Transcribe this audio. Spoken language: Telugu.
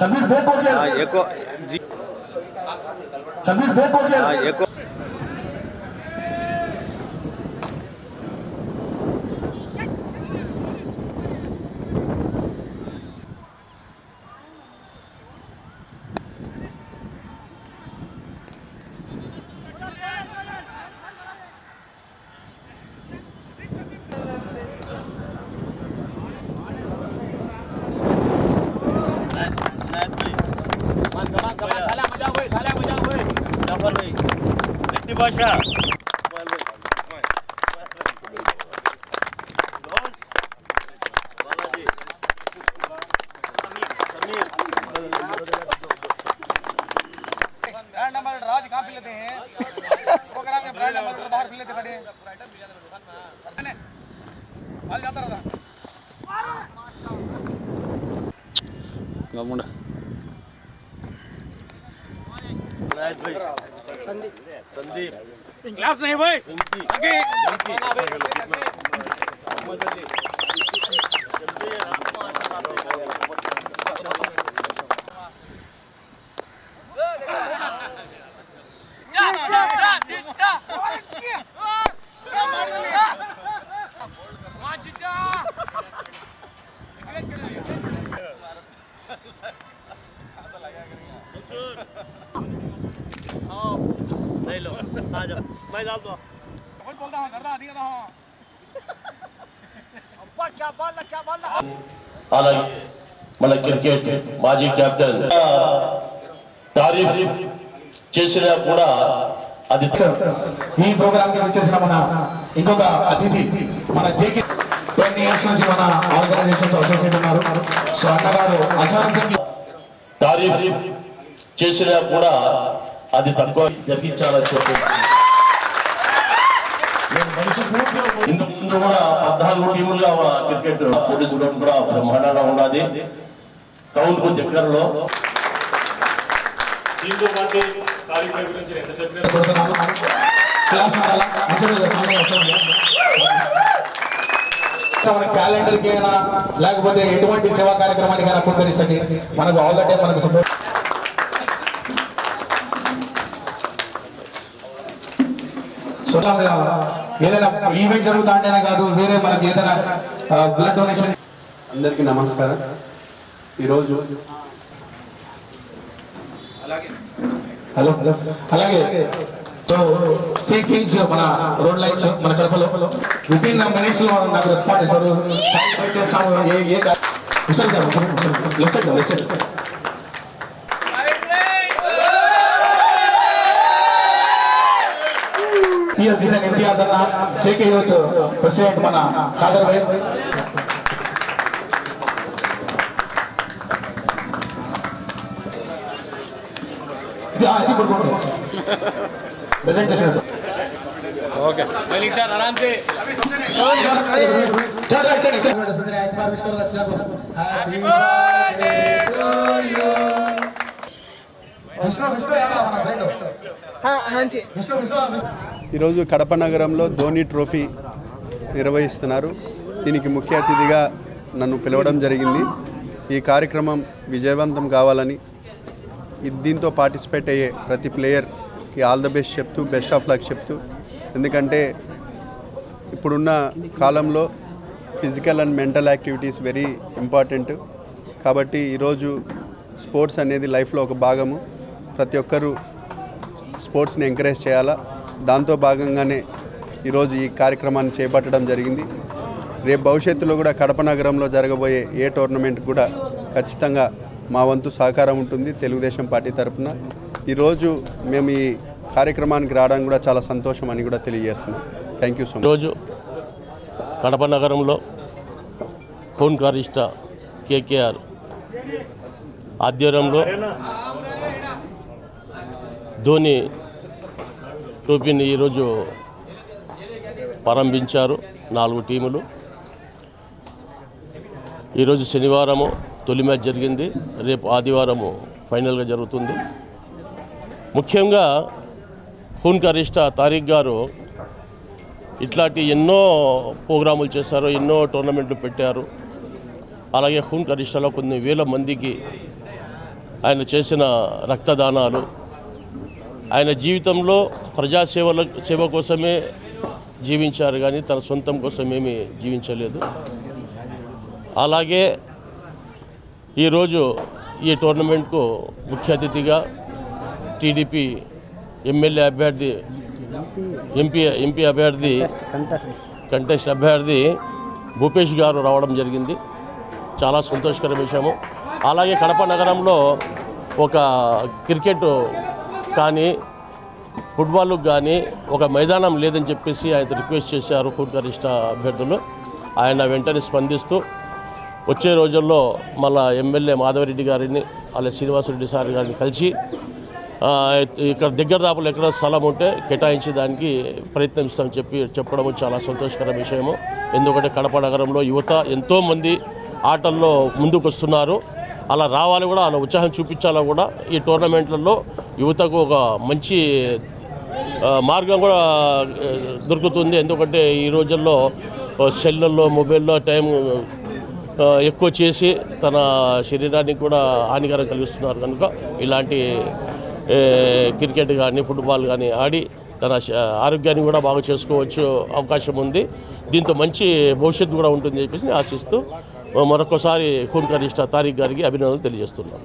समीर देखो क्या? समीर देखो क्या? İsmail Paşa. İsmail Bey. İsmail. Los. Balaji. Sameer brand number Raj कहाँ पी लेते हैं प्रोग्राम के ब्रांड नंबर तो बाहर पी लेते बड़े हाल जाता रहता સંદીપ ક્લાસ નહીં ભાઈ Good. మన క్రికెట్ మాజీ కెప్టెన్ తారీఫ్ చేసినా కూడా అది ఈ ప్రోగ్రామ్కి వచ్చేసిన మన ఇంకొక అతిథి మన జేకి నుంచి మన ఆర్గనైజేషన్తో అసోసియేట్ ఉన్నారు. సో అన్నగారు అసాధ్యం తారీఫ్ చేసినా కూడా అది తక్కువ జరిగించాలని చెప్పి. ఇందు ముందు కూడా పద్నాలుగు టీములుగా క్రికెట్ పోలీసు గ్రౌండ్ కూడా బ్రహ్మాండంగా ఉన్నది టౌన్కు దగ్గరలో. దీంతో పాటు తారీఖుల గురించి ఎంత చెప్పినా క్లాస్ ఉండాలా? మంచిగా సమయం వస్తుంది. మన క్యాలెండర్కి అయినా లేకపోతే ఎటువంటి సేవా కార్యక్రమానికి అయినా మనకు ఆల్ ద టైం మనకు సపోర్ట్ సో ఏదైనా ఈవెంట్ జరుగుతా అంటేనే కాదు వేరే మనకి ఏదైనా బ్లడ్ డొనేషన్ అందరికీ నమస్కారం. ఈరోజు హలో అలాగే సో త్రీ థింగ్స్ మన రోడ్ లైట్స్ మన కడపలో. విత్ ఇన్ మినిట్స్లో నాకు రెస్పాండ్ Time చేస్తాము. ఏ ఏ left side left side left ES design Imtiaz అన్న జేకే యూత్ ప్రెసిడెంట్ మన ఖాదర్ భాయ్. ఇది పడుకుంటుంది చేసినట్టు విష్ణు విష్ణు విష్ణు. ఈరోజు కడప నగరంలో ధోని ట్రోఫీ నిర్వహిస్తున్నారు. దీనికి ముఖ్య అతిథిగా నన్ను పిలవడం జరిగింది. ఈ కార్యక్రమం విజయవంతం కావాలని దీంతో పార్టిసిపేట్ అయ్యే ప్రతి ప్లేయర్కి ఆల్ ద బెస్ట్ చెప్తూ బెస్ట్ ఆఫ్ లక్ చెప్తూ ఎందుకంటే ఇప్పుడున్న కాలంలో physical and mental activities very important. కాబట్టి ఈరోజు స్పోర్ట్స్ అనేది లైఫ్లో ఒక భాగము. ప్రతి ఒక్కరూ స్పోర్ట్స్ని ఎంకరేజ్ చేయాలా? దాంతో భాగంగానే ఈరోజు ఈ కార్యక్రమాన్ని చేపట్టడం జరిగింది. రేపు భవిష్యత్తులో కూడా కడప నగరంలో జరగబోయే ఏ టోర్నమెంట్ కూడా ఖచ్చితంగా మా వంతు సహకారం ఉంటుంది తెలుగుదేశం పార్టీ తరఫున ఈరోజు మేము ఈ కార్యక్రమానికి రావడానికి కూడా చాలా సంతోషం అని కూడా తెలియజేస్తున్నాం. థ్యాంక్ యూ సో మచ్ ఈరోజు కడప నగరంలో హోన్కారిష్ట కేకేఆర్ ఆధ్వర్యంలో ధోని టోపీని ఈరోజు ప్రారంభించారు నాలుగు టీములు. ఈరోజు శనివారము తొలి మ్యాచ్ జరిగింది. రేపు ఆదివారము ఫైనల్గా జరుగుతుంది. ముఖ్యంగా హూన్కరిష్ట తారీఖ్ గారు ఇట్లాంటి ఎన్నో ప్రోగ్రాములు చేశారు ఎన్నో టోర్నమెంట్లు పెట్టారు. అలాగే హూన్ కరిష్టాలో కొన్ని వేల మందికి ఆయన చేసిన రక్తదానాలు ఆయన జీవితంలో ప్రజాసేవల సేవ కోసమే జీవించారు కానీ తన సొంతం కోసం ఏమీ జీవించలేదు. అలాగే ఈరోజు ఈ టోర్నమెంట్కు ముఖ్య అతిథిగా టీడీపీ ఎమ్మెల్యే అభ్యర్థి ఎంపీ ఎంపీ అభ్యర్థి కంటెస్ట్ అభ్యర్థి భూపేష్ గారు రావడం జరిగింది. చాలా సంతోషకర విషయము. అలాగే కడప నగరంలో ఒక క్రికెట్ కానీ ఫుట్బాల్కు కానీ ఒక మైదానం లేదని చెప్పేసి ఆయన రిక్వెస్ట్ చేశారు ఫుడ్ గరిష్ట అభ్యర్థులు. ఆయన వెంటనే స్పందిస్తూ వచ్చే రోజుల్లో మళ్ళా ఎమ్మెల్యే మాధవరెడ్డి గారిని అలాగే శ్రీనివాసరెడ్డి సార్ గారిని కలిసి ఇక్కడ దగ్గర దాపులు ఎక్కడ స్థలం ఉంటే కేటాయించి దానికి ప్రయత్నిస్తామని చెప్పి చెప్పడము చాలా సంతోషకర విషయము. ఎందుకంటే కడప నగరంలో యువత ఎంతోమంది ఆటల్లో ముందుకు వస్తున్నారు అలా రావాలి కూడా అలా ఉత్సాహం చూపించాలా కూడా ఈ టోర్నమెంట్లలో యువతకు ఒక మంచి మార్గం కూడా దొరుకుతుంది. ఎందుకంటే ఈ రోజుల్లో సెల్లల్లో మొబైల్లో టైం ఎక్కువ చేసి తన శరీరానికి కూడా హానికరం కలిగిస్తున్నారు కనుక ఇలాంటి క్రికెట్ కానీ ఫుట్బాల్ కానీ ఆడి తన ఆరోగ్యాన్ని కూడా బాగా చేసుకోవచ్చు అవకాశం ఉంది. దీంతో మంచి భవిష్యత్తు కూడా ఉంటుంది చెప్పేసి ఆశిస్తూ మరొకసారి ఖూన్ కరిష్ట తారీఖ్ గారికి అభినందనలు తెలియజేస్తున్నాను